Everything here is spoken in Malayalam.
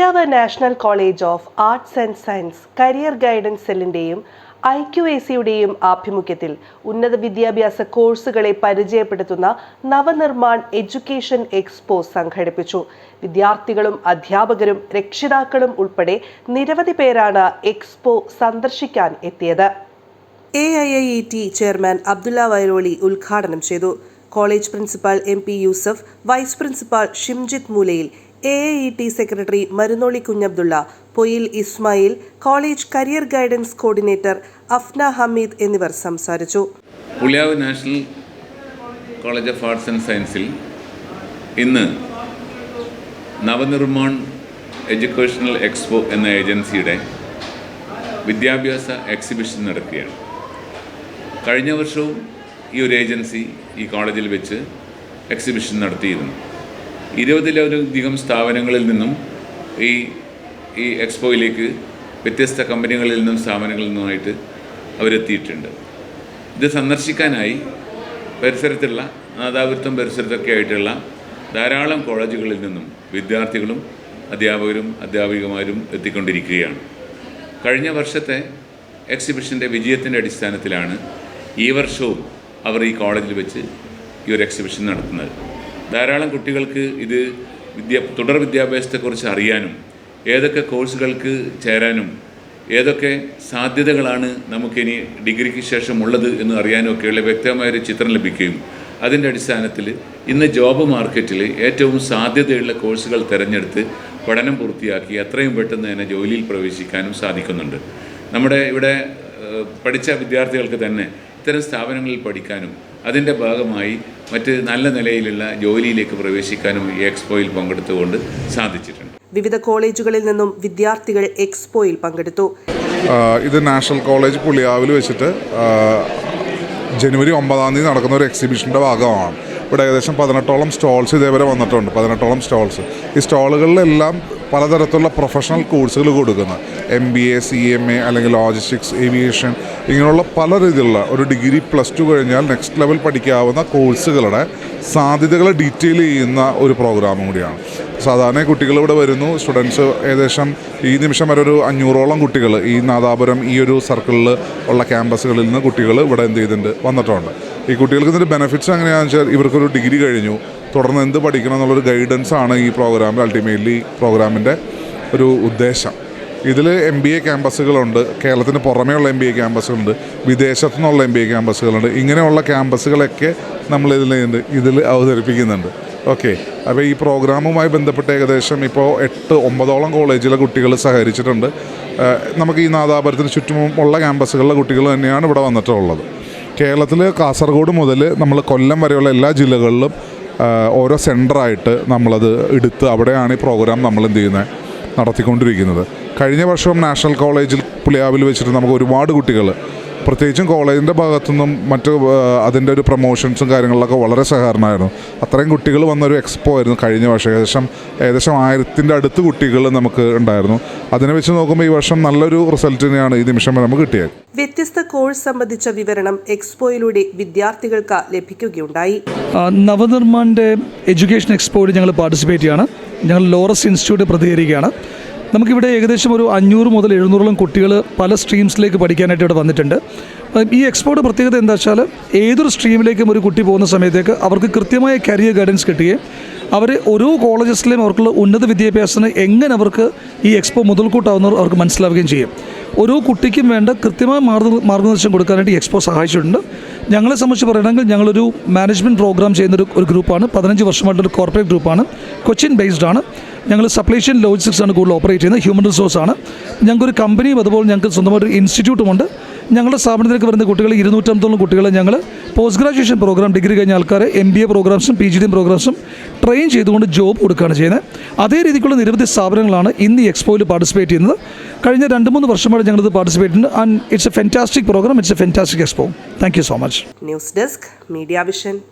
Puliyav national college of arts and science career guidance സെല്ലിന്റെയും I Q A സിയുടെയും ആഭിമുഖ്യത്തിൽ ഉന്നത വിദ്യാഭ്യാസ കോഴ്സുകളെ പരിചയപ്പെടുത്തുന്ന നവനിർമ്മാൺ എഡ്യൂക്കേഷൻ എക്സ്പോ സംഘടിപ്പിച്ചു. വിദ്യാർത്ഥികളും അധ്യാപകരും രക്ഷിതാക്കളും ഉൾപ്പെടെ നിരവധി പേരാണ് എക്സ്പോ സന്ദർശിക്കാൻ എത്തിയത്. A I I T chairman Abdulla Vairoli ഉദ്ഘാടനം ചെയ്തു. College principal M P Yusuf vice principal Shimjith Moolayil A E T secretary Marunnoli Kunhabdulla Poyil Ismail college career guidance coordinator Afna Hameed എന്നിവർ സംസാരിച്ചു. Puliyav national college of arts and സയൻസിൽ ഇന്ന് നവനിർമ്മാൺ എഡ്യൂക്കേഷണൽ എക്സ്പോ എന്ന ഏജൻസിയുടെ വിദ്യാഭ്യാസ എക്സിബിഷൻ നടക്കുകയാണ്. കഴിഞ്ഞ വർഷവും ഈ ഒരു ഏജൻസി ഈ കോളേജിൽ വെച്ച് എക്സിബിഷൻ നടത്തിയിരുന്നു. ഇരുപതിലധികം സ്ഥാപനങ്ങളിൽ നിന്നും ഈ ഈ എക്സ്പോയിലേക്ക് വ്യത്യസ്ത കമ്പനികളിൽ നിന്നും സ്ഥാപനങ്ങളിൽ നിന്നുമായിട്ട് അവരെത്തിയിട്ടുണ്ട്. ഇത് സന്ദർശിക്കാനായി പരിസരത്തുള്ള നാദാപുരത്തും പരിസരത്തൊക്കെ ആയിട്ടുള്ള ധാരാളം കോളേജുകളിൽ നിന്നും വിദ്യാർത്ഥികളും അധ്യാപകരും അധ്യാപികമാരും എത്തിക്കൊണ്ടിരിക്കുകയാണ്. കഴിഞ്ഞ വർഷത്തെ എക്സിബിഷന്റെ വിജയത്തിന്റെ അടിസ്ഥാനത്തിലാണ് ഈ വർഷവും അവർ ഈ കോളേജിൽ വെച്ച് ഈ ഒരു എക്സിബിഷൻ നടത്തുന്നത്. ധാരാളം കുട്ടികൾക്ക് ഇത് വിദ്യ തുടർ വിദ്യാഭ്യാസത്തെക്കുറിച്ച് അറിയാനും ഏതൊക്കെ കോഴ്സുകൾക്ക് ചേരാനും ഏതൊക്കെ സാധ്യതകളാണ് നമുക്കിനി ഡിഗ്രിക്ക് ശേഷം ഉള്ളത് എന്ന് അറിയാനും ഒക്കെയുള്ള വ്യക്തമായൊരു ചിത്രം ലഭിക്കുകയും അതിന്റെ അടിസ്ഥാനത്തിൽ ഇന്ന് ജോബ് മാർക്കറ്റിൽ ഏറ്റവും സാധ്യതയുള്ള കോഴ്സുകൾ തിരഞ്ഞെടുത്ത് പഠനം പൂർത്തിയാക്കി എത്രയും പെട്ടെന്ന് തന്നെ ജോലിയിൽ പ്രവേശിക്കാനും സാധിക്കുന്നുണ്ട്. നമ്മുടെ ഇവിടെ പഠിച്ച വിദ്യാർത്ഥികൾക്ക് തന്നെ ഇത്തരം സ്ഥാപനങ്ങളിൽ പഠിക്കാനും അതിന്റെ ഭാഗമായി മറ്റ് നല്ല നിലയിലുള്ള ജോലിയിലേക്ക് പ്രവേശിക്കാനും ഈ എക്സ്പോയിൽ പങ്കെടുത്തുകൊണ്ട് സാധിച്ചിട്ടുണ്ട്. വിവിധ കോളേജുകളിൽ നിന്നും വിദ്യാർത്ഥികൾ എക്സ്പോയിൽ പങ്കെടുത്തു. ഇത് നാഷണൽ കോളേജ് പുളിയാവിൽ വെച്ചിട്ട് ജനുവരി ഒമ്പതാം തീയതി നടക്കുന്ന ഒരു എക്സിബിഷന്റെ ഭാഗമാണ്. ഇവിടെ ഏകദേശം പതിനെട്ടോളം സ്റ്റോൾസ് ഇതേവരെ വന്നിട്ടുണ്ട്. പതിനെട്ടോളം സ്റ്റോൾസ് ഈ സ്റ്റോളുകളിലെല്ലാം പലതരത്തിലുള്ള പ്രൊഫഷണൽ കോഴ്സുകൾ കൊടുക്കുന്നത് M B A C M A അല്ലെങ്കിൽ ലോജിസ്റ്റിക്സ് ഏവിയേഷൻ ഇങ്ങനെയുള്ള പല രീതിയിലുള്ള ഒരു ഡിഗ്രി പ്ലസ് ടു കഴിഞ്ഞാൽ നെക്സ്റ്റ് ലെവൽ പഠിക്കാവുന്ന കോഴ്സുകളുടെ സാധ്യതകളെ ഡീറ്റെയിൽ ചെയ്യുന്ന ഒരു പ്രോഗ്രാമും കൂടിയാണ്. സാധാരണ കുട്ടികൾ ഇവിടെ വരുന്നു. സ്റ്റുഡൻസ് ഏകദേശം ഈ നിമിഷം വരെ ഒരു അഞ്ഞൂറോളം കുട്ടികൾ ഈ നാദാപുരം ഈ ഒരു സർക്കിളിൽ ഉള്ള ക്യാമ്പസുകളിൽ നിന്ന് കുട്ടികൾ ഇവിടെ എന്ത് ചെയ്തിട്ടുണ്ട് വന്നിട്ടുണ്ട്. ഈ കുട്ടികൾക്ക് ഇതിന്റെ ബെനിഫിറ്റ്സ് എങ്ങനെയാണെന്ന് വെച്ചാൽ ഇവർക്കൊരു ഡിഗ്രി കഴിഞ്ഞു. തുടർന്ന് എന്ത് പഠിക്കണം എന്നുള്ളൊരു ഗൈഡൻസ് ആണ് ഈ പ്രോഗ്രാമിൽ അൾട്ടിമേറ്റ്ലി പ്രോഗ്രാമിന്റെ ഒരു ഉദ്ദേശം. ഇതിൽ എം ബി എ ക്യാമ്പസുകളുണ്ട് കേരളത്തിന് പുറമേയുള്ള എം ബി എ ക്യാമ്പസുകളുണ്ട് വിദേശത്തു നിന്നുള്ള എം ബി എ ക്യാമ്പസുകളുണ്ട് ഇങ്ങനെയുള്ള ക്യാമ്പസുകളൊക്കെ നമ്മൾ ഇതിൽ ഇതിൽ അവതരിപ്പിക്കുന്നുണ്ട്. ഓക്കെ അപ്പോൾ ഈ പ്രോഗ്രാമുമായി ബന്ധപ്പെട്ട് ഏകദേശം ഇപ്പോൾ എട്ട് ഒമ്പതോളം കോളേജിലെ കുട്ടികൾ സഹകരിച്ചിട്ടുണ്ട്. നമുക്ക് ഈ നാദാപുരത്തിന് ചുറ്റുമുള്ള ക്യാമ്പസുകളിലെ കുട്ടികൾ തന്നെയാണ് ഇവിടെ വന്നിട്ടുള്ളത്. കേരളത്തിൽ കാസർഗോഡ് മുതൽ നമ്മൾ കൊല്ലം വരെയുള്ള എല്ലാ ജില്ലകളിലും ഓരോ സെന്ററായിട്ട് നമ്മളത് എടുത്ത് അവിടെയാണ് ഈ പ്രോഗ്രാം നമ്മൾ എന്ത് ചെയ്യുന്നത് നടത്തിക്കൊണ്ടിരിക്കുന്നത്. കഴിഞ്ഞ വർഷം നാഷണൽ കോളേജിൽ പുളിയാവിൽ വെച്ചിട്ട് നമുക്ക് ഒരുപാട് കുട്ടികൾ പ്രത്യേകിച്ചും കോളേജിന്റെ ഭാഗത്തുനിന്നും മറ്റ് അതിന്റെ ഒരു പ്രൊമോഷൻസും കാര്യങ്ങളിലൊക്കെ വളരെ സഹകരണമായിരുന്നു. അത്രയും കുട്ടികൾ വന്നൊരു എക്സ്പോ ആയിരുന്നു കഴിഞ്ഞ വർഷം. ഏകദേശം ഏകദേശം ആയിരത്തിന്റെ അടുത്ത് കുട്ടികൾ നമുക്ക് ഉണ്ടായിരുന്നു. അതിനെ വെച്ച് നോക്കുമ്പോൾ ഈ വർഷം നല്ലൊരു റിസൾട്ട് തന്നെയാണ് ഈ നിമിഷം വരെ നമുക്ക് കിട്ടിയത്. വ്യത്യസ്ത കോഴ്സ് സംബന്ധിച്ച വിവരണം എക്സ്പോയിലൂടെ വിദ്യാർത്ഥികൾക്ക് ലഭിക്കുകയുണ്ടായി. നവനിർമ്മാന്റെ എഡ്യൂക്കേഷൻ എക്സ്പോയിൽ ഞങ്ങൾ പാർട്ടിസിപ്പേറ്റ് ചെയ്യാണ്. ഞങ്ങൾ ലോറസ് ഇൻസ്റ്റിറ്റ്യൂട്ട് പ്രതികരിക്കുകയാണ്. നമുക്കിവിടെ ഏകദേശം ഒരു അഞ്ഞൂറ് മുതൽ എഴുന്നൂറോളം കുട്ടികൾ പല സ്ട്രീംസിലേക്ക് പഠിക്കാനായിട്ട് ഇവിടെ വന്നിട്ടുണ്ട്. ഈ എക്സ്പോർട്ട് പ്രത്യേകത എന്താ വെച്ചാൽ ഏതൊരു സ്ട്രീമിലേക്കും ഒരു കുട്ടി പോകുന്ന സമയത്തേക്ക് അവർക്ക് കൃത്യമായ കരിയർ ഗൈഡൻസ് കിട്ടുകയും അവർ ഓരോ കോളേജസിലെയും അവർക്കുള്ള ഉന്നത വിദ്യാഭ്യാസത്തിന് എങ്ങനെ അവർക്ക് ഈ എക്സ്പോ മുതൽക്കൂട്ടാവുന്നവർ അവർക്ക് മനസ്സിലാവുകയും ചെയ്യും. ഓരോ കുട്ടിക്കും വേണ്ട കൃത്യമായ മാർഗ മാർഗനിർദ്ദേശം കൊടുക്കാനായിട്ട് എക്സ്പോ സഹായിച്ചിട്ടുണ്ട്. ഞങ്ങളെ സംബന്ധിച്ച് പറയുകയാണെങ്കിൽ ഞങ്ങളൊരു മാനേജ്മെന്റ് പ്രോഗ്രാം ചെയ്യുന്നൊരു ഒരു ഗ്രൂപ്പാണ്. പതിനഞ്ച് വർഷമായിട്ടൊരു കോർപ്പറേറ്റ് ഗ്രൂപ്പാണ്. കൊച്ചിൻ ബേസ്ഡ് ആണ്. ഞങ്ങൾ സപ്ലൈ ചെയിൻ ലോജിസ്റ്റിക്സ് ആണ് കൂടുതൽ ഓപ്പറേറ്റ് ചെയ്യുന്നത്. ഹ്യൂമൻ റിസോഴ്സ് ആണ്. ഞങ്ങൾക്കൊരു കമ്പനിയും അതുപോലെ ഞങ്ങൾക്ക് സ്വന്തമായിട്ട് ഇൻസ്റ്റിറ്റ്യൂട്ടുമുണ്ട് ഞങ്ങളുടെ സ്ഥാപനത്തിലേക്ക് വരുന്ന കുട്ടികൾ ഇരുന്നൂറ്റമ്പതോളം കുട്ടികളെ ഞങ്ങൾ പോസ്റ്റ് ഗ്രാജുവേഷൻ പ്രോഗ്രാം ഡിഗ്രി കഴിഞ്ഞ ആൾക്കാരെ എം ബി എ പ്രോഗ്രാംസും പി ജി ഡി പ്രോഗ്രാംസും ട്രെയിൻ ചെയ്തുകൊണ്ട് ജോബ് കൊടുക്കുകയാണ് ചെയ്യുന്നത്. അതേ രീതിക്കുള്ള നിരവധി സ്ഥാപനങ്ങളാണ് ഇന്ന് ഈ എക്സ്പോയിൽ പാർട്ടിസിപ്പേറ്റ് ചെയ്യുന്നത്. കഴിഞ്ഞ രണ്ട് മൂന്ന് വർഷമായിട്ട് ഞങ്ങളിത് പാർട്ടിസിപ്പേറ്റ് ഉണ്ട് and it's a fantastic programme it's a fantastic expo thank you so much news desk media vision